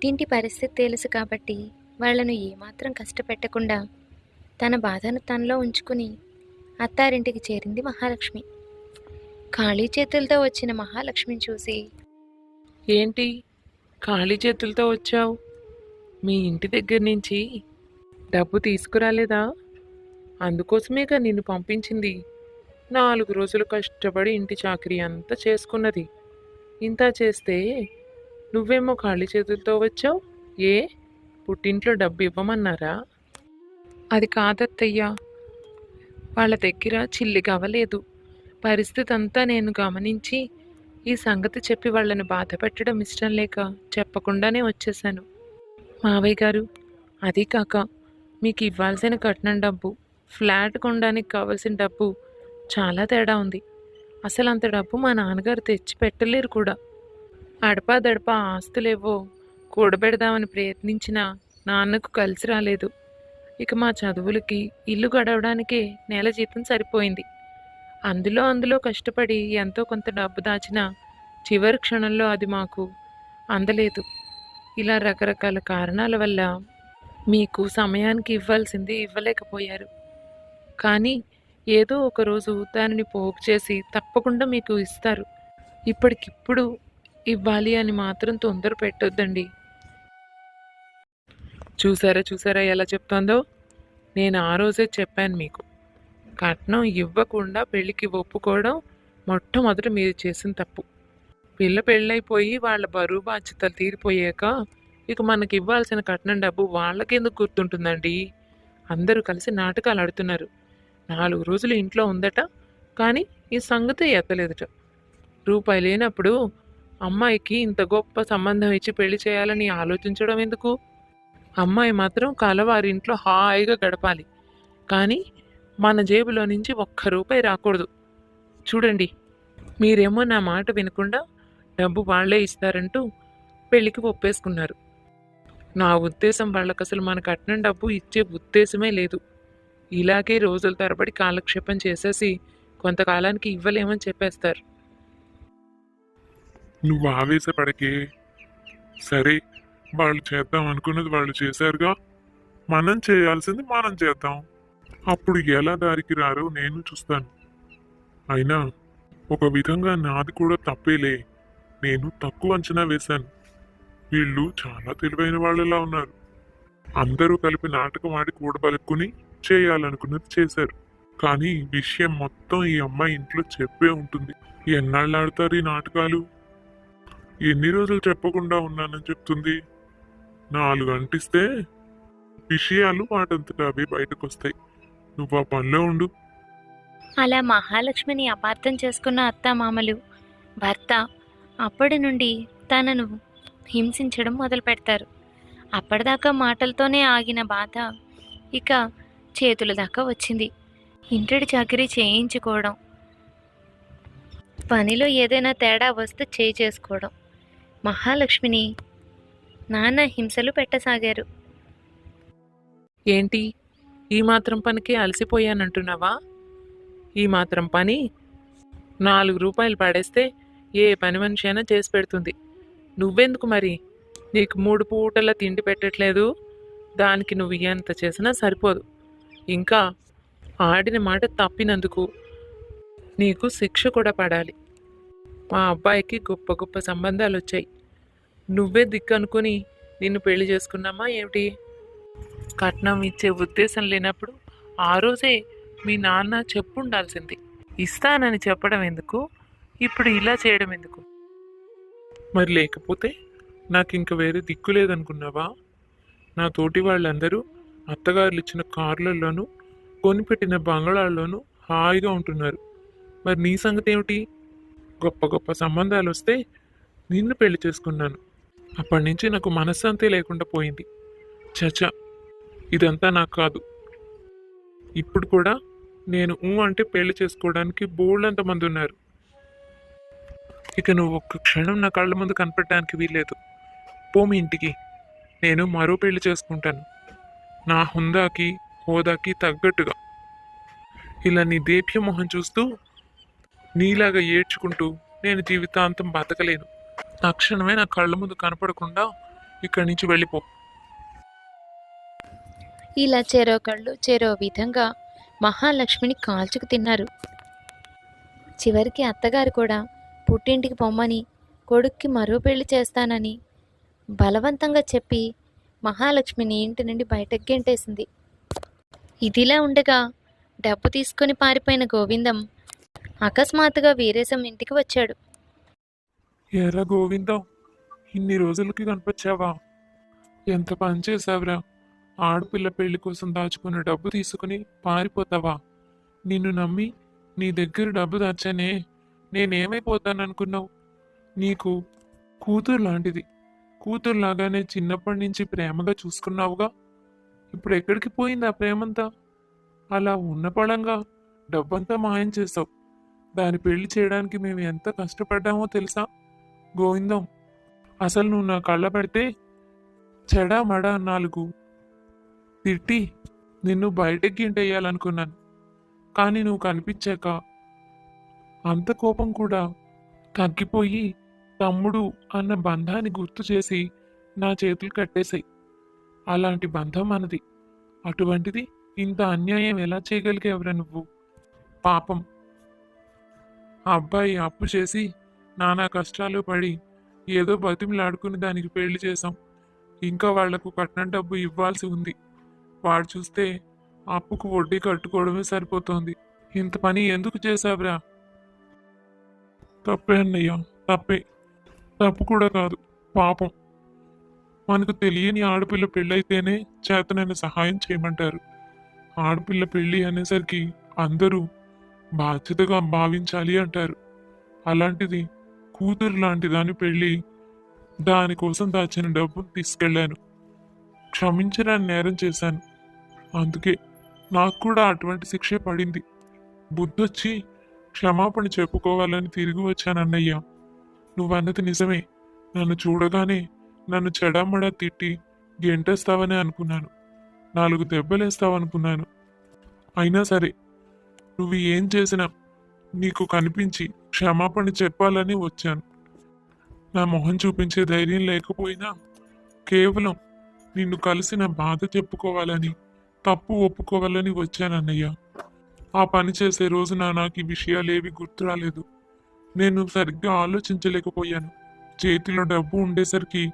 పుట్టింటి పరిస్థితి తెలుసు కాబట్టి వాళ్ళను ఏమాత్రం కష్టపెట్టకుండా తన బాధను తనలో ఉంచుకుని అత్తారింటికి చేరింది మహాలక్ష్మి. ఖాళీ చేతులతో వచ్చిన మహాలక్ష్మిని చూసి ఏంటి? ఖాళీ చేతులతో వచ్చావు? మీ ఇంటి దగ్గర నుంచి డబ్బు తీసుకురాలేదా? అందుకోసమేగా నిన్ను పంపించింది. నాలుగు రోజులు కష్టపడి ఇంటి చాకరీ అంతా చేసుకున్నది. ఇంత చేస్తే నువ్వేమో ఖాళీ చేతులతో వచ్చావు? ఏ? పుట్టింట్లో డబ్బు ఇవ్వమన్నారా? అది కాదత్తయ్యా. వాళ్ళ దగ్గర చిల్లి కావలేదు పరిస్థితి అంతా నేను గమనించి ఈ సంగతి చెప్పి వాళ్ళని బాధ పెట్టడం ఇష్టం లేక చెప్పకుండానే వచ్చేసాను మావయ్య గారు అది కాక మీకు ఇవ్వాల్సిన కట్నం డబ్బు ఫ్లాట్ కొనడానికి కావాల్సిన డబ్బు చాలా తేడా ఉంది. అసలు అంత డబ్బు మా నాన్నగారు తెచ్చి పెట్టలేరు కూడా. అడపా దడపా ఆస్తులేవో కూడబెడదామని ప్రయత్నించినా నాన్నకు కలిసి రాలేదు. ఇక మా చదువులకి ఇల్లు గడవడానికే నెల జీతం సరిపోయింది. అందులో అందులో కష్టపడి ఎంతో కొంత డబ్బు దాచినా చివరి క్షణంలో అది మాకు అందలేదు. ఇలా రకరకాల కారణాల వల్ల మీకు సమయానికి ఇవ్వాల్సింది ఇవ్వలేకపోయారు. కానీ ఏదో ఒకరోజు దానిని పోగు చేసి తప్పకుండా మీకు ఇస్తారు. ఇప్పటికిప్పుడు ఇవ్వాలి అని మాత్రం తొందర పెట్టొద్దండి. చూసారా చూసారా ఎలా చెప్తుందో? నేను ఆ రోజే చెప్పాను మీకు. కట్నం ఇవ్వకుండా పెళ్ళికి ఒప్పుకోవడం మొట్టమొదట మీరు చేసిన తప్పు. పిల్ల పెళ్ళైపోయి వాళ్ళ బరువు బాధ్యతలు తీరిపోయాక ఇక మనకి ఇవ్వాల్సిన కట్నం డబ్బు వాళ్ళకెందుకు గుర్తుంటుందండి? అందరూ కలిసి నాటకాలు ఆడుతున్నారు. నాలుగు రోజులు ఇంట్లో ఉందట కానీ ఈ సంగతి ఎత్తలేదుట. రూపాయి లేనప్పుడు అమ్మాయికి ఇంత గొప్ప సంబంధం ఇచ్చి పెళ్ళి చేయాలని ఆలోచించడం ఎందుకు? అమ్మాయి మాత్రం కలవారింట్లో హాయిగా గడపాలి. కానీ మన జేబులో నుంచి ఒక్క రూపాయి రాకూడదు. చూడండి మీరేమో నా మాట వినకుండా డబ్బు వాళ్ళే ఇస్తారంటూ పెళ్ళికి ఒప్పేసుకున్నారు. నా ఉద్దేశం వాళ్ళకి అసలు మన కట్నం డబ్బు ఇచ్చే ఉద్దేశమే లేదు. ఇలాగే రోజుల తరబడి కాలక్షేపం చేసేసి కొంతకాలానికి ఇవ్వలేమని చెప్పేస్తారు. నువ్వు ఆవేశపడకే. సరే వాళ్ళు చేద్దాం అనుకున్నది వాళ్ళు చేశారుగా. మనం చేయాల్సింది మనం చేద్దాం. అప్పుడు ఎలా దారికి రారో నేను చూస్తాను. అయినా ఒక విధంగా నాది కూడా తప్పేలే. నేను తక్కువ అంచనా వేశాను. వీళ్ళు చాలా తెలివైన వాళ్ళలా ఉన్నారు. అందరూ కలిపి నాటకం ఆడి కూడబలుక్కుని చేయాలనుకున్నది చేశారు. కానీ విషయం మొత్తం ఈ అమ్మాయి ఇంట్లో చెప్పే ఉంటుంది. ఎన్నాళ్ళు ఆడతారు ఈ నాటకాలు? ఎన్ని రోజులు చెప్పకుండా ఉన్నానని చెప్తుంది. నాలుగు అంటిస్తే విషయాలు వాటంతట అవి బయటకు వస్తాయి నువ్వు ఆ పనిలో ఉండు. అలా మహాలక్ష్మిని అపార్థం చేసుకున్న అత్తమామలు భర్త అప్పటి నుండి తనను హింసించడం మొదలు పెడతారు. అప్పటిదాకా మాటలతోనే ఆగిన బాధ ఇక చేతుల దాకా వచ్చింది. ఇంటడి చాకరీ చేయించుకోవడం పనిలో ఏదైనా తేడా వస్తే చేయి చేసుకోవడం. మహాలక్ష్మిని నాన్న హింసలు పెట్టసాగారు. ఏంటి? ఈ మాత్రం పనికి అలసిపోయానంటున్నావా? ఈ మాత్రం పని నాలుగు రూపాయలు పడేస్తే ఏ పని మనిషి అయినా చేసి పెడుతుంది. నువ్వెందుకు మరి? నీకు మూడు పూటల తిండి పెట్టట్లేదు. దానికి నువ్వు ఎంత చేసినా సరిపోదు. ఇంకా ఆడిన మాట తప్పినందుకు నీకు శిక్ష కూడా పడాలి. మా అబ్బాయికి గొప్ప గొప్ప సంబంధాలు వచ్చాయి నువ్వే దిక్కు అనుకుని నిన్ను పెళ్ళి చేసుకున్నామా ఏమిటి? కట్నం ఇచ్చే ఉద్దేశం లేనప్పుడు ఆ రోజే మీ నాన్న చెప్పుండాల్సింది. ఇస్తానని చెప్పడం ఎందుకు? ఇప్పుడు ఇలా చేయడం ఎందుకు? మరి లేకపోతే నాకు ఇంక వేరే దిక్కు లేదనుకున్నావా? నా తోటి వాళ్ళందరూ అత్తగారులు ఇచ్చిన కార్లలోనూ కొనిపెట్టిన బంగళాల్లోనూ హాయిగా ఉంటున్నారు. మరి నీ సంగతి ఏమిటి గొప్ప గొప్ప సంబంధాలు వస్తే నిన్ను పెళ్ళి చేసుకున్నాను. అప్పటి నుంచి నాకు మనశ్శాంతి లేకుండా పోయింది. చచా ఇదంతా నాకు కాదు. ఇప్పుడు కూడా నేను ఊ అంటే పెళ్ళి చేసుకోవడానికి బోల్డంత మంది ఉన్నారు. ఇక నువ్వు ఒక్క క్షణం నా కళ్ళ ముందు కనపడటానికి వీల్లేదు. పో మీ ఇంటికి. నేను మరో పెళ్ళి చేసుకుంటాను. నా హుందాకి హోదాకి తగ్గట్టుగా. ఇలా నీ దేప్య మొహం చూస్తూ నీలాగా ఏడ్చుకుంటూ నేను జీవితాంతం బతకలేను. తక్షణమే నా కళ్ళ ముందు కనపడకుండా ఇక్కడి నుంచి వెళ్ళిపో. ఇలా చెరో కళ్ళు చెరో విధంగా మహాలక్ష్మిని కాల్చుకు తిన్నారు. చివరికి అత్తగారు కూడా పుట్టింటికి పొమ్మని కొడుక్కి మరో పెళ్ళి చేస్తానని బలవంతంగా చెప్పి మహాలక్ష్మిని ఇంటి నుండి బయటకు గెంటేసింది. ఇదిలా ఉండగా డబ్బు తీసుకొని పారిపోయిన గోవిందం అకస్మాత్తుగా వీరేశం ఇంటికి వచ్చాడు. ఎరా గోవిందం ఇన్ని రోజులకి కనిపించావా? ఎంత పని చేసావురా ఆడపిల్ల పెళ్ళి కోసం దాచుకున్న డబ్బు తీసుకుని పారిపోతావా? నిన్ను నమ్మి నీ దగ్గర డబ్బు దాచానే నేనేమైపోతాననుకున్నావు? నీకు కూతురు లాంటిది. కూతురు లాగానే చిన్నప్పటి నుంచి ప్రేమగా చూసుకున్నావుగా? ఇప్పుడు ఎక్కడికి పోయింది ఆ ప్రేమంతా? అలా ఉన్న పడంగా డబ్బంతా మాయం చేసావు దాని పెళ్ళి చేయడానికి మేము ఎంత కష్టపడ్డామో తెలుసా? గోవిందం అసలు నువ్వు నా కళ్ళ పెడితే చెడా మడా నాలుగు తిట్టి నిన్ను బయటకి గింటేయాలనుకున్నాను. కానీ నువ్వు కనిపించాక అంత కోపం కూడా తగ్గిపోయి తమ్ముడు అన్న బంధాన్ని గుర్తు చేసి నా చేతులు కట్టేశాయి. అలాంటి బంధం మనది. అటువంటిది ఇంత అన్యాయం ఎలా చేయగలిగేవరా నువ్వు? పాపం. ఆ అబ్బాయి అప్పు చేసి నానా కష్టాలు పడి ఏదో బతిమలాడుకుని దానికి పెళ్ళి చేశాం. ఇంకా వాళ్ళకు కట్నం డబ్బు ఇవ్వాల్సి ఉంది. వాడు చూస్తే అప్పుకు వడ్డీ కట్టుకోవడమే సరిపోతోంది. ఇంత పని ఎందుకు చేశావురా? తప్పే అన్నయ్య తప్పే. తప్పు కూడా కాదు పాపం. మనకు తెలియని ఆడపిల్ల పెళ్ళైతేనే చేతనైన సహాయం చేయమంటారు. ఆడపిల్ల పెళ్ళి అనేసరికి అందరూ బాధ్యతగా భావించాలి అంటారు. అలాంటిది కూతురు లాంటి దాని పెళ్ళి దానికోసం దాచిన డబ్బును తీసుకెళ్ళాను. క్షమించడానికి నేరం చేశాను. అందుకే నాకు కూడా అటువంటి శిక్ష పడింది. బుద్ధొచ్చి క్షమాపణ చెప్పుకోవాలని తిరిగి వచ్చానన్నయ్య నువ్వన్నది నిజమే. నన్ను చూడగానే నన్ను చెడమడా తిట్టి గెంటేస్తావని అనుకున్నాను. నాలుగు దెబ్బలేస్తావనుకున్నాను. అయినా సరే నువ్వు ఏం చేసినా నీకు కనిపించి క్షమాపణ చెప్పాలని వచ్చాను. నా మొహం చూపించే ధైర్యం లేకపోయినా కేవలం నిన్ను కలిసిన బాధ చెప్పుకోవాలని తప్పు ఒప్పుకోవాలని వచ్చానన్నయ్య. ఆ పని చేసే రోజున నాకు ఈ విషయాలేవి గుర్తు రాలేదు. నేను సరిగ్గా ఆలోచించలేకపోయాను. చేతిలో డబ్బు ఉండేసరికి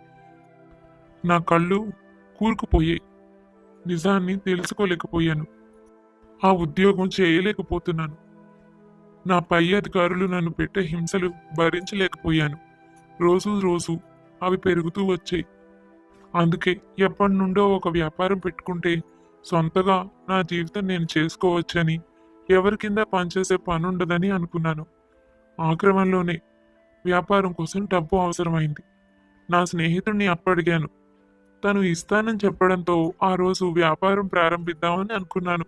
నా కళ్ళు కూరుకుపోయాయి. నిజాన్ని తెలుసుకోలేకపోయాను. ఆ ఉద్యోగం చేయలేకపోతున్నాను. నా పై అధికారులు నన్ను పెట్టే హింసలు భరించలేకపోయాను. రోజు రోజు అవి పెరుగుతూ వచ్చాయి. అందుకే ఎప్పటి నుండో ఒక వ్యాపారం పెట్టుకుంటే సొంతగా నా జీవితం నేను చేసుకోవచ్చని ఎవరి కింద పనిచేసే పని ఉండదని అనుకున్నాను. ఆ క్రమంలోనే వ్యాపారం కోసం డబ్బు అవసరమైంది. నా స్నేహితుడిని అప్పడిగాను. తను ఇస్తానని చెప్పడంతో ఆ రోజు వ్యాపారం ప్రారంభిద్దామని అనుకున్నాను.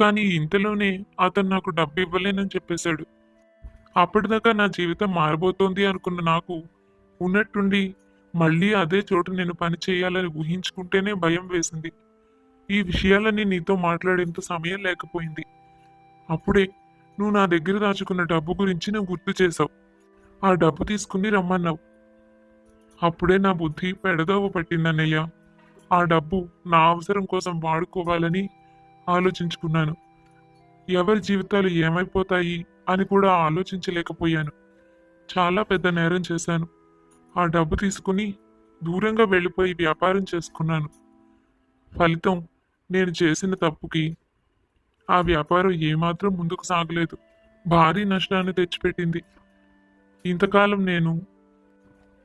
కానీ ఇంతలోనే అతను నాకు డబ్బు ఇవ్వలేనని చెప్పేశాడు. అప్పటిదాకా నా జీవితం మారబోతోంది అనుకున్న నాకు ఉన్నట్టుండి మళ్ళీ అదే చోట నేను పని చేయాలని ఊహించుకుంటేనే భయం వేసింది. ఈ విషయాలన్నీ నీతో మాట్లాడేంత సమయం లేకపోయింది. అప్పుడే నువ్వు నా దగ్గర దాచుకున్న డబ్బు గురించి నువ్వు గుర్తు చేసావు ఆ డబ్బు తీసుకుని రమ్మన్నావు. అప్పుడే నా బుద్ధి పెడదోవ పట్టిందన్నయ్య. ఆ డబ్బు నా అవసరం కోసం వాడుకోవాలని ఆలోచించుకున్నాను. ఎవరి జీవితాలు ఏమైపోతాయి అని కూడా ఆలోచించలేకపోయాను. చాలా పెద్ద నేరం చేశాను. ఆ డబ్బు తీసుకుని దూరంగా వెళ్ళిపోయి వ్యాపారం చేసుకున్నాను. ఫలితం నేను చేసిన తప్పుకి ఆ వ్యాపారం ఏమాత్రం ముందుకు సాగలేదు. భారీ నష్టాన్ని తెచ్చిపెట్టింది. ఇంతకాలం నేను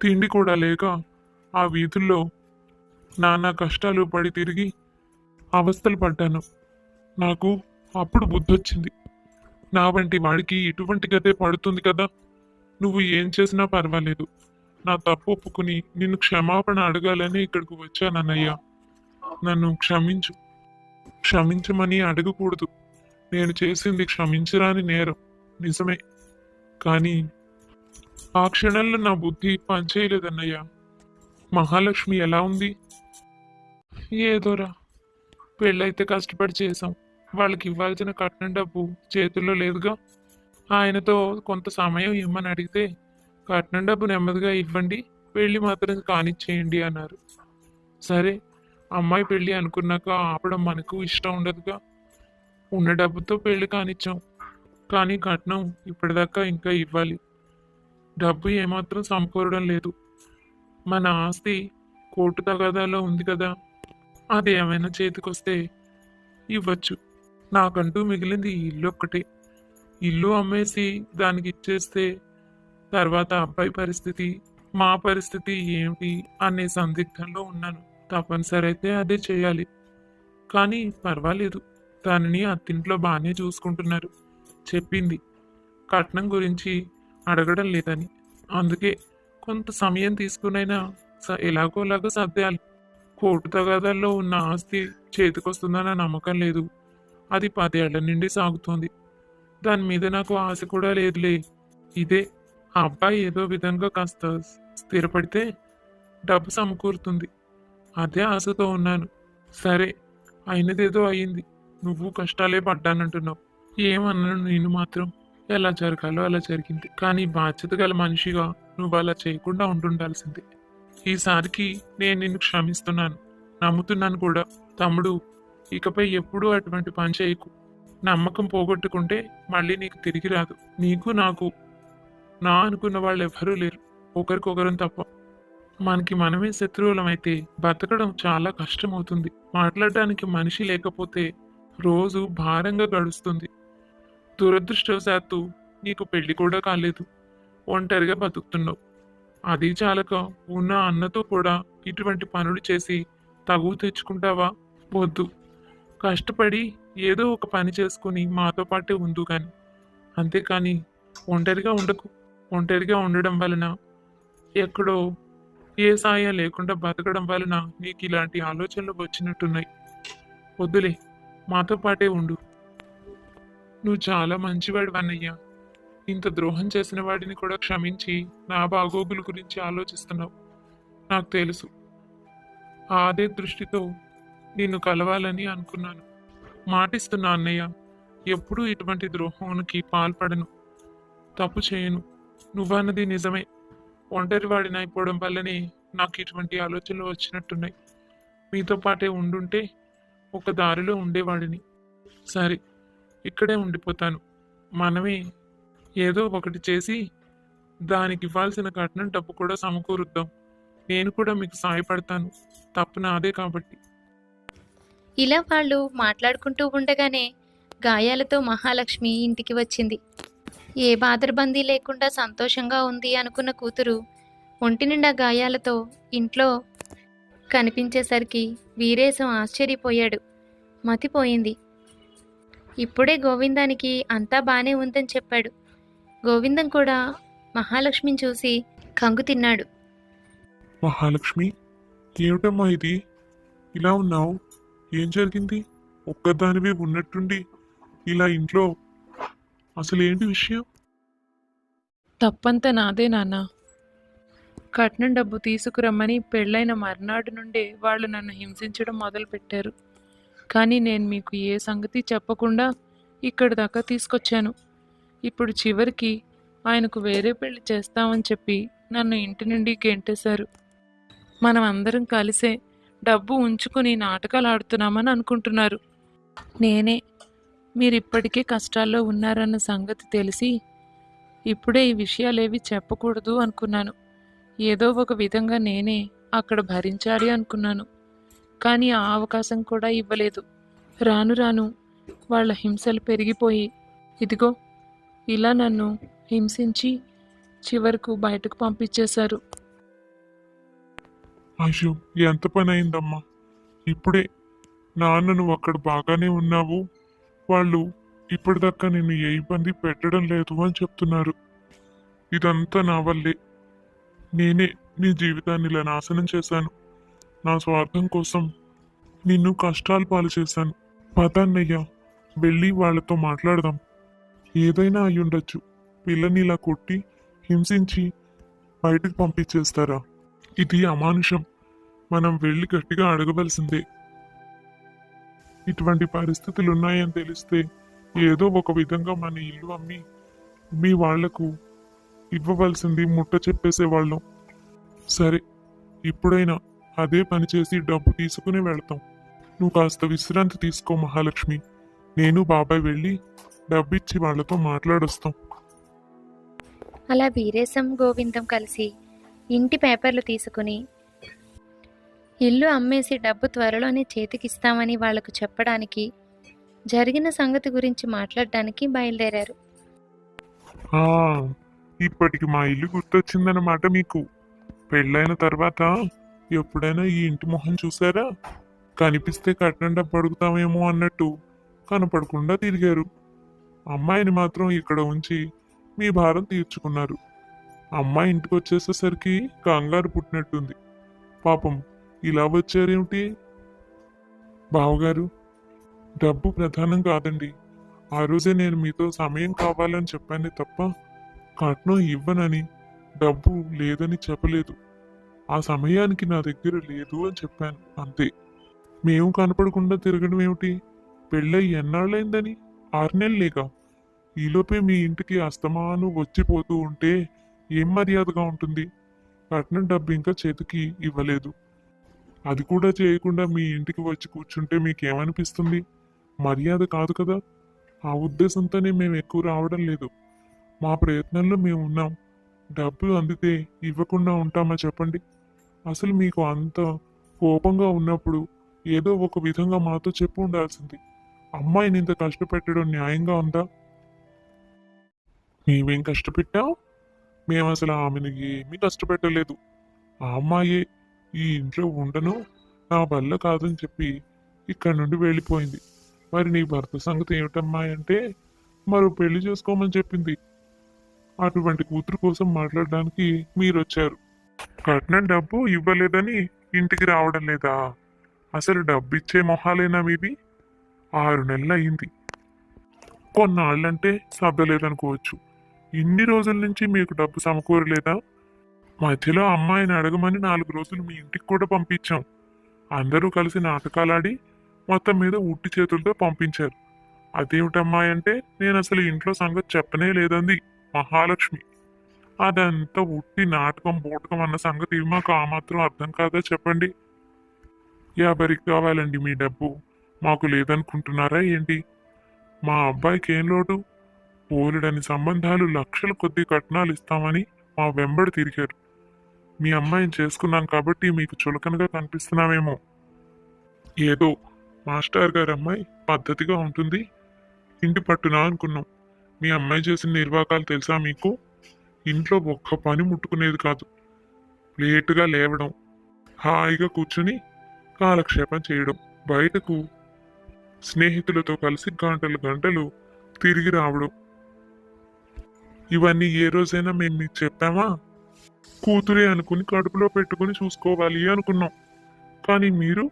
తిండి కూడా లేక ఆ వీధుల్లో నానా కష్టాలు పడి తిరిగి అవస్థలు పడ్డాను. నాకు అప్పుడు బుద్ధొచ్చింది. నా వంటి వాడికి ఇటువంటి గతే పడుతుంది కదా. నువ్వు ఏం చేసినా పర్వాలేదు. నా తప్పు ఒప్పుకుని నిన్ను క్షమాపణ అడగాలని ఇక్కడికి వచ్చానన్నయ్యా. నన్ను క్షమించు. క్షమించమని అడగకూడదు. నేను చేసింది క్షమించరాని నేరం. నిజమే. కానీ ఆ క్షణంలో నా బుద్ధి పనిచేయలేదన్నయ్య. మహాలక్ష్మి ఎలా ఉంది? ఏదోరా. పెళ్ళైతే కష్టపడి చేసాం వాళ్ళకి ఇవ్వాల్సిన కట్నం డబ్బు చేతుల్లో లేదుగా. ఆయనతో కొంత సమయం ఇమ్మని అడిగితే కట్నం డబ్బు నెమ్మదిగా ఇవ్వండి పెళ్ళి మాత్రం కానిచ్చేయండి అన్నారు. సరే అమ్మాయి పెళ్ళి అనుకున్నాక ఆపడం మనకు ఇష్టం ఉండదుగా. ఉన్న డబ్బుతో పెళ్ళి కానిచ్చాం కానీ కట్నం ఇప్పటిదాకా ఇంకా ఇవ్వాలి. డబ్బు ఏమాత్రం సమకూరడం లేదు. మన ఆస్తి కోర్టు తగాదాలో ఉంది కదా. అది ఏమైనా చేతికొస్తే ఇవ్వచ్చు. నాకంటూ మిగిలింది ఈ ఇల్లు ఒక్కటే. ఇల్లు అమ్మేసి దానికి ఇచ్చేస్తే తర్వాత అబ్బాయి పరిస్థితి మా పరిస్థితి ఏమిటి అనే సందిగ్ధంలో ఉన్నాను. తప్పనిసరి అయితే అదే చేయాలి. కానీ పర్వాలేదు. దానిని అత్తింట్లో బాగానే చూసుకుంటున్నారు. చెప్పింది. కట్నం గురించి అడగడం లేదని. అందుకే కొంత సమయం తీసుకునైనా స- ఎలాగోలాగా సర్దేయాలి కోర్టు తగాదాల్లో ఉన్న ఆస్తి చేతికొస్తుందన్న నమ్మకం లేదు. అది పదేళ్ళ నుండి సాగుతోంది. దాని మీద నాకు ఆశ కూడా లేదులే. ఇదే ఆ అబ్బాయి ఏదో విధంగా కాస్త స్థిరపడితే డబ్బు సమకూరుతుంది. అదే ఆశతో ఉన్నాను. సరే అయినదేదో అయింది. నువ్వు కష్టాలే పడ్డానంటున్నావు. ఏమన్నాను నేను మాత్రం? ఎలా జరగాలో అలా జరిగింది. కానీ బాధ్యత గల మనిషిగా నువ్వు అలా చేయకుండా ఉంటుండాల్సిందే ఈసారికి నేను నిన్ను క్షమిస్తున్నాను. నమ్ముతున్నాను కూడా. తమ్ముడు ఇకపై ఎప్పుడూ అటువంటి పని చేయకు. నమ్మకం పోగొట్టుకుంటే మళ్ళీ నీకు తిరిగి రాదు. నీకు నాకు నా అనుకున్న వాళ్ళు ఎవ్వరూ లేరు. ఒకరికొకరం తప్ప. మనకి మనమే శత్రువులం అయితే బతకడం చాలా కష్టమవుతుంది. మాట్లాడడానికి మనిషి లేకపోతే రోజు భారంగా గడుస్తుంది. దురదృష్టవశాత్తు నీకు పెళ్ళి కూడా కాలేదు. ఒంటరిగా బతుకుతున్నావు. అది చాలక ఉన్న అన్నతో కూడా ఇటువంటి పనులు చేసి తగువ తెచ్చుకుంటావా? వద్దు. కష్టపడి ఏదో ఒక పని చేసుకుని మాతో పాటే ఉండు కానీ అంతేకాని ఒంటరిగా ఉండకు. ఒంటరిగా ఉండడం వలన ఎక్కడో ఏ సాయం లేకుండా బతకడం వలన నీకు ఇలాంటి ఆలోచనలు వచ్చినట్టున్నాయి. వద్దులే మాతో పాటే ఉండు. నువ్వు చాలా మంచివాడు అన్నయ్య. ఇంత ద్రోహం చేసిన వాడిని కూడా క్షమించి నా బాగోగుల గురించి ఆలోచిస్తున్నావు. నాకు తెలుసు. అదే దృష్టితో నిన్ను కలవాలని అనుకున్నాను. మాటిస్తున్నా అన్నయ్య ఎప్పుడూ ఇటువంటి ద్రోహానికి పాల్పడను. తప్పు చేయను. నువ్వన్నది నిజమే. ఒంటరివాడిన అయిపోవడం వల్లనే నాకు ఇటువంటి ఆలోచనలు వచ్చినట్టున్నాయి. మీతో పాటే ఉండుంటే ఒక దారిలో ఉండేవాడిని. సరే ఇక్కడే ఉండిపోతాను. మనమే ఏదో ఒకటి చేసి దానికి ఇవ్వాల్సిన కట్నం డబ్బు కూడా సమకూరుద్దాం. నేను కూడా మీకు సాయపడతాను. తప్పు నాదే కాబట్టి. ఇలా వాళ్ళు మాట్లాడుకుంటూ ఉండగానే గాయాలతో మహాలక్ష్మి ఇంటికి వచ్చింది. ఏ బాదరబందీ లేకుండా సంతోషంగా ఉంది అనుకున్న కూతురు ఒంటి నిండా గాయాలతో ఇంట్లో కనిపించేసరికి వీరేశం ఆశ్చర్యపోయాడు. మతిపోయింది. ఇప్పుడే గోవిందానికి అంతా బానే ఉందని చెప్పాడు. గోవిందం కూడా మహాలక్ష్మిని చూసి కంగు తిన్నాడు. మహాలక్ష్మి ఏమిటమ్మా ఇది? ఇలా ఉన్నావు? ఏం జరిగింది? ఒక్కదానివే ఉన్నట్టుండి ఇలా ఇంట్లో అసలు ఏంటి విషయం? తప్పంతా నాదే నాన్న. కట్నం డబ్బు తీసుకురమ్మని పెళ్ళైన మర్నాడు నుండే వాళ్ళు నన్ను హింసించడం మొదలుపెట్టారు. కానీ నేను మీకు ఏ సంగతి చెప్పకుండా ఇక్కడి దాకా తీసుకొచ్చాను. ఇప్పుడు చివరికి ఆయనకు వేరే పెళ్ళి చేస్తామని చెప్పి నన్ను ఇంటి నుండి గెంటేశారు. మనం అందరం కలిసే డబ్బు ఉంచుకుని నాటకాలు ఆడుతున్నామని అనుకుంటున్నారు. నేనే మీరు ఇప్పటికే కష్టాల్లో ఉన్నారన్న సంగతి తెలిసి ఇప్పుడే ఈ విషయాలేవి చెప్పకూడదు అనుకున్నాను. ఏదో ఒక విధంగా నేనే అక్కడ భరించాలి అనుకున్నాను. కానీ ఆ అవకాశం కూడా ఇవ్వలేదు. రాను రాను వాళ్ళ హింసలు పెరిగిపోయి ఇదిగో ఇలా నన్ను హింసించి చివరకు బయటకు పంపించేశారు. అయ్యో ఎంత పని అయిందమ్మా ఇప్పుడే. నాన్న నువ్వు అక్కడ బాగానే ఉన్నావు. వాళ్ళు ఇప్పటిదాకా నిన్ను ఏ ఇబ్బంది పెట్టడం లేదు అని చెప్తున్నారు. ఇదంతా నా వల్లే. నేనే నీ జీవితాన్ని ఇలా నాశనం చేశాను. నా స్వార్థం కోసం నిన్ను కష్టాలు పాలు చేశాను. పదాన్నయ్యా వెళ్ళి వాళ్ళతో మాట్లాడదాం. ఏదైనా అయ్యుండొచ్చు. పిల్లని ఇలా కొట్టి హింసించి బయటకు పంపించేస్తారా? ఇది అమానుషం. మనం వెళ్ళి గట్టిగా అడగవలసిందే. ఇటువంటి పరిస్థితులు ఉన్నాయని తెలిస్తే ఏదో ఒక విధంగా మన ఇల్లు అమ్మి మీ వాళ్ళకు ఇవ్వవలసింది ముట్ట చెప్పేసేవాళ్ళం. సరే ఇప్పుడైనా అదే పని చేసి డబ్బు తీసుకుని వెళతాం. నువ్వు కాస్త విశ్రాంతి తీసుకో మహాలక్ష్మి. నేను బాబాయ్ వెళ్ళి డబ్బిచ్చి వాళ్ళతో మాట్లాడొస్తాం. అలా వీరేశం గోవిందం కలిసి ఇంటి పేపర్లు తీసుకుని ఇల్లు అమ్మేసి డబ్బు త్వరలోనే చేతికిస్తామని వాళ్ళకు చెప్పడానికి జరిగిన సంగతి గురించి మాట్లాడడానికి బయలుదేరారు. ఇప్పటికి మా ఇల్లు గుర్తొచ్చిందన్నమాట మీకు. పెళ్ళైన తర్వాత ఎప్పుడైనా ఈ ఇంటి మొహం చూసారా? కనిపిస్తే కట్నం డబ్బు అడుగుతామేమో అన్నట్టు కనపడకుండా తిరిగారు. అమ్మాయిని మాత్రం ఇక్కడ ఉంచి మీ భారం తీర్చుకున్నారు. అమ్మాయి ఇంటికి వచ్చేసేసరికి కంగారు పుట్టినట్టుంది. పాపం ఇలా వచ్చారేమిటి? బావగారు డబ్బు ప్రధానం కాదండి. ఆ రోజే నేను మీతో సమయం కావాలని చెప్పానే తప్ప కట్నం ఇవ్వనని డబ్బు లేదని చెప్పలేదు. ఆ సమయానికి నా దగ్గర లేదు అని చెప్పాను అంతే. మేము కనపడకుండా తిరగడం ఏమిటి? పెళ్ళై ఎన్నాళ్ళైందని? ఆరు నెలలేగా. ఈలోపే మీ ఇంటికి అస్తమాను వచ్చిపోతూ ఉంటే ఏం మర్యాదగా ఉంటుంది? కట్నం డబ్బు ఇంకా చేతికి ఇవ్వలేదు. అది కూడా చేయకుండా మీ ఇంటికి వచ్చి కూర్చుంటే మీకేమనిపిస్తుంది? మర్యాద కాదు కదా. ఆ ఉద్దేశంతోనే మేము ఎక్కువ రావడం లేదు. మా ప్రయత్నంలో మేము ఉన్నాం. డబ్బు అందితే ఇవ్వకుండా ఉంటామా చెప్పండి? అసలు మీకు అంత కోపంగా ఉన్నప్పుడు ఏదో ఒక విధంగా మాతో చెప్పు ఉండాల్సింది. అమ్మాయిని ఇంత కష్టపెట్టడం న్యాయంగా ఉందా? మేమేం కష్టపెట్టాం? మేము అసలు ఆమెను ఏమీ కష్టపెట్టలేదు ఆ అమ్మాయే ఈ ఇంట్లో ఉండను నా వల్ల కాదని చెప్పి ఇక్కడ నుండి వెళ్ళిపోయింది. మరి నీ భర్త సంగతి ఏమిటమ్మా అంటే మరో పెళ్ళి చేసుకోమని చెప్పింది. అటువంటి కూతురు కోసం మాట్లాడడానికి మీరు వచ్చారు కట్నం డబ్బు ఇవ్వలేదని ఇంటికి రావడం లేదా? అసలు డబ్బు ఇచ్చే మొహాలేనా మీది ఆరు నెలలు అయింది కొన్నాళ్ళంటే సర్దలేదనుకోవచ్చు. ఇన్ని రోజుల నుంచి మీకు డబ్బు సమకూరలేదా? మధ్యలో అమ్మాయిని అడగమని నాలుగు రోజులు మీ ఇంటికి కూడా పంపించాం. అందరూ కలిసి నాటకాలాడి మొత్తం మీద ఉట్టి చేతులతో పంపించారు. అదేమిటమ్మాయి అంటే నేను అసలు ఇంట్లో సంగతి చెప్పనే లేదంది మహాలక్ష్మి. అదంతా ఉట్టి నాటకం బూటకం అన్న సంగతి మాకు ఆ మాత్రం అర్థం కాదా చెప్పండి? ఎవరికి కావాలండి మీ డబ్బు. మాకు లేదనుకుంటున్నారా ఏంటి? మా అబ్బాయికి ఏం లోటు? పోలుడని సంబంధాలు లక్షల కొద్ది కట్నాలు ఇస్తామని మా వెంబడి తిరిగారు. మీ అమ్మాయిని చేసుకున్నాం కాబట్టి మీకు చులకనగా కనిపిస్తున్నామేమో. ఏదో మాస్టర్ గారి అమ్మాయి పద్ధతిగా ఉంటుంది. ఇంటి పట్టున అనుకున్నాం. మీ అమ్మాయి చేసిన నిర్వాకాలు తెలుసా మీకు? ఇంట్లో ఒక్క పని ముట్టుకునేది కాదు. లేటుగా లేవడం హాయిగా కూర్చుని కాలక్షేపం చేయడం బయటకు స్నేహితులతో కలిసి గంటలు గంటలు తిరిగి రావడం ఇవన్నీ ఏ రోజైనా మేము మీకు చెప్పామా? కూతురే అనుకుని కడుపులో పెట్టుకుని చూసుకోవాలి అనుకున్నాం. కానీ మీరు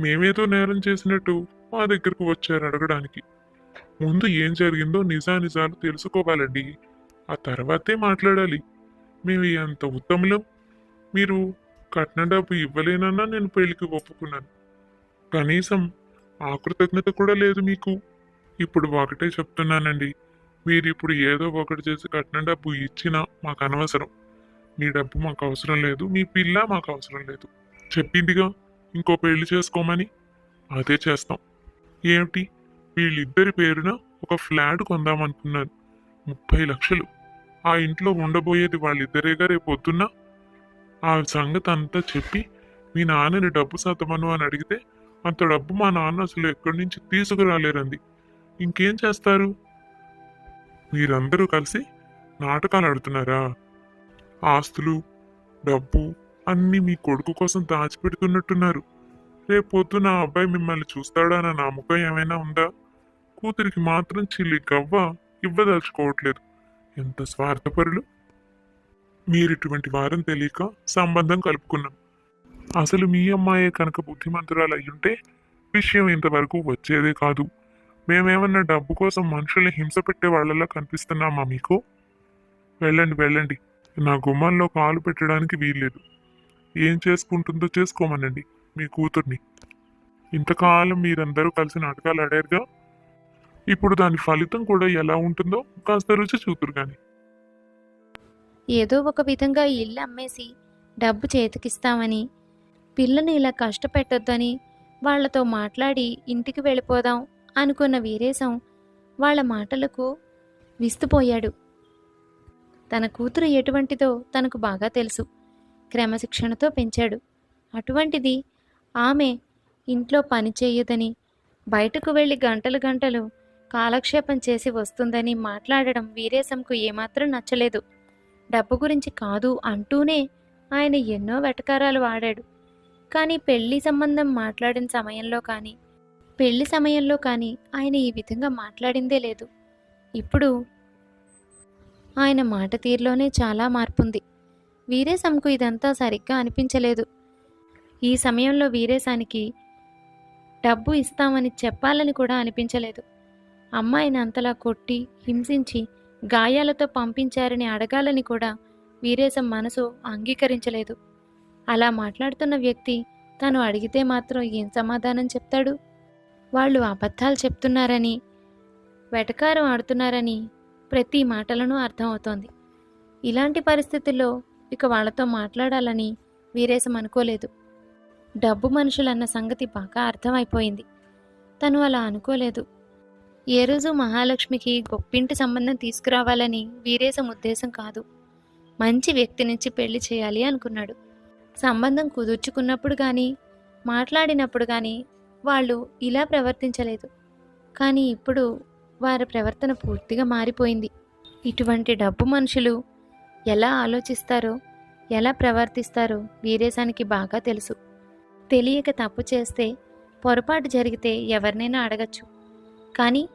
మేమేదో నేరం చేసినట్టు మా దగ్గరకు వచ్చారు అడగడానికి. ముందు ఏం జరిగిందో నిజానిజాలు తెలుసుకోవాలండి. ఆ తర్వాతే మాట్లాడాలి. మేము ఎంత ఉత్తములం. మీరు కట్న డబ్బు ఇవ్వలేనన్నా నేను పెళ్ళికి ఒప్పుకున్నాను. కనీసం ఆ కృతజ్ఞత కూడా లేదు మీకు. ఇప్పుడు ఒకటే చెప్తున్నానండి. మీరు ఇప్పుడు ఏదో ఒకటి చేసి కట్న డబ్బు ఇచ్చినా మాకు అనవసరం మీ డబ్బు మాకు అవసరం లేదు మీ పిల్ల మాకు అవసరం లేదు. చెప్పిందిగా ఇంకో పెళ్ళి చేసుకోమని? అదే చేస్తాం. ఏమిటి? వీళ్ళిద్దరి పేరున ఒక ఫ్లాట్ కొందామనుకున్నాను. ముప్పై లక్షలు. ఆ ఇంట్లో ఉండబోయేది వాళ్ళిద్దరేగా రేపు పొద్దున్న? ఆ సంగతి అంతా చెప్పి మీ నాన్నని డబ్బు సతమను అని అడిగితే అంత డబ్బు మా నాన్న అసలు ఎక్కడి నుంచి తీసుకురాలేరంది. ఇంకేం చేస్తారు? మీరందరూ కలిసి నాటకాలు ఆడుతున్నారా? ఆస్తులు డబ్బు అన్నీ మీ కొడుకు కోసం దాచిపెడుతున్నట్టున్నారు. రేపొద్దు నా అబ్బాయి మిమ్మల్ని చూస్తాడన్న నమ్మకం ఏమైనా ఉందా? కూతురికి మాత్రం చిల్లి గవ్వ ఇవ్వదలుచుకోవట్లేదు. ఎంత స్వార్థపరులు. మీరు ఇటువంటి వారం తెలియక సంబంధం కలుపుకున్నాం. అసలు మీ అమ్మాయే కనుక బుద్ధిమంతురాలు అయ్యుంటే విషయం ఇంతవరకు వచ్చేదే కాదు. మేమేమన్నా డబ్బు కోసం మనుషుల్ని హింస పెట్టే వాళ్ళలా కనిపిస్తున్నామా మీకు? వెళ్ళండి వెళ్ళండి. నా గుమ్మంలో కాలు పెట్టడానికి వీల్లేదు. ఏం చేసుకుంటుందో చేసుకోమనండి మీ కూతుర్ని. ఇంతకాలం మీరందరూ కలిసి నాటకాలు ఆడారుగా? ఇప్పుడు దాని ఫలితం కూడా ఎలా ఉంటుందో కాస్త రుచి చూతురు కానీ ఏదో ఒక విధంగా ఈ ఇల్లు అమ్మేసి డబ్బు చేతికిస్తామని పిల్లని ఇలా కష్టపెట్టొద్దని వాళ్ళతో మాట్లాడి ఇంటికి వెళ్ళిపోదాం. అనుకున్న వీరేశం వాళ్ళ మాటలకు విస్తుపోయాడు. తన కూతురు ఎటువంటిదో తనకు బాగా తెలుసు. క్రమశిక్షణతో పెంచాడు. అటువంటిది ఆమె ఇంట్లో పని చేయదని బయటకు వెళ్ళి గంటలు గంటలు కాలక్షేపం చేసి వస్తుందని మాట్లాడడం వీరేశంకు ఏమాత్రం నచ్చలేదు. డబ్బు గురించి కాదు అంటూనే ఆయన ఎన్నో వెటకారాలు వాడాడు. కానీ పెళ్ళి సంబంధం మాట్లాడిన సమయంలో కానీ పెళ్ళి సమయంలో కానీ ఆయన ఈ విధంగా మాట్లాడిందే లేదు. ఇప్పుడు ఆయన మాట తీరులోనే చాలా మార్పుంది. వీరేశంకు ఇదంతా సరిగ్గా అనిపించలేదు. ఈ సమయంలో వీరేశానికి డబ్బు ఇస్తామని చెప్పాలని కూడా అనిపించలేదు. అమ్మాయిని అంతలా కొట్టి హింసించి గాయాలతో పంపించారని అడగాలని కూడా వీరేశం మనసు అంగీకరించలేదు. అలా మాట్లాడుతున్న వ్యక్తి తను అడిగితే మాత్రం ఏం సమాధానం చెప్తాడు? వాళ్ళు అబద్ధాలు చెప్తున్నారని వెటకారం ఆడుతున్నారని ప్రతి మాటలను అర్థమవుతోంది. ఇలాంటి పరిస్థితుల్లో ఇక వాళ్ళతో మాట్లాడాలని వీరేశం అనుకోలేదు. డబ్బు మనుషులన్న సంగతి బాగా అర్థమైపోయింది. తను అలా అనుకోలేదు. ఏ రోజు మహాలక్ష్మికి గొప్పింటి సంబంధం తీసుకురావాలని వీరేశం ఉద్దేశం కాదు. మంచి వ్యక్తి నుంచి పెళ్ళి చేయాలి అనుకున్నాడు. సంబంధం కుదుర్చుకున్నప్పుడు కానీ మాట్లాడినప్పుడు కానీ వాళ్ళు ఇలా ప్రవర్తించలేదు. కానీ ఇప్పుడు వారి ప్రవర్తన పూర్తిగా మారిపోయింది. ఇటువంటి డబ్బు మనుషులు ఎలా ఆలోచిస్తారో ఎలా ప్రవర్తిస్తారో వీరేశానికి బాగా తెలుసు. తెలియక తప్పు చేస్తే పొరపాటు జరిగితే ఎవరినైనా అడగచ్చు. కానీ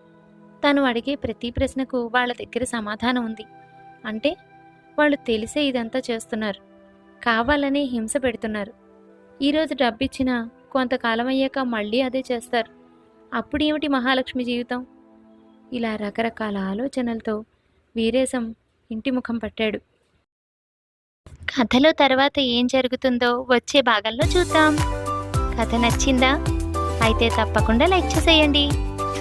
తను అడిగే ప్రతి ప్రశ్నకు వాళ్ళ దగ్గర సమాధానం ఉంది. అంటే వాళ్ళు తెలిసే ఇదంతా చేస్తున్నారు. కావాలనే హింస పెడుతున్నారు. ఈరోజు డబ్బిచ్చినా కొంతకాలం అయ్యాక మళ్ళీ అదే చేస్తారు. అప్పుడు ఏమిటి మహాలక్ష్మి జీవితం? ఇలా రకరకాల ఆలోచనలతో వీరేశం ఇంటి ముఖం పట్టాడు. కథలో తర్వాత ఏం జరుగుతుందో వచ్చే భాగంలో చూద్దాం. కథ నచ్చిందా? అయితే తప్పకుండా లైక్ చేసేయండి.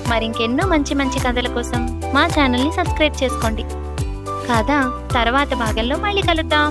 మరింకెన్నో మంచి మంచి కథల కోసం మా ఛానల్ని సబ్స్క్రైబ్ చేసుకోండి. కథ తర్వాత భాగంలో మళ్ళీ కలుద్దాం.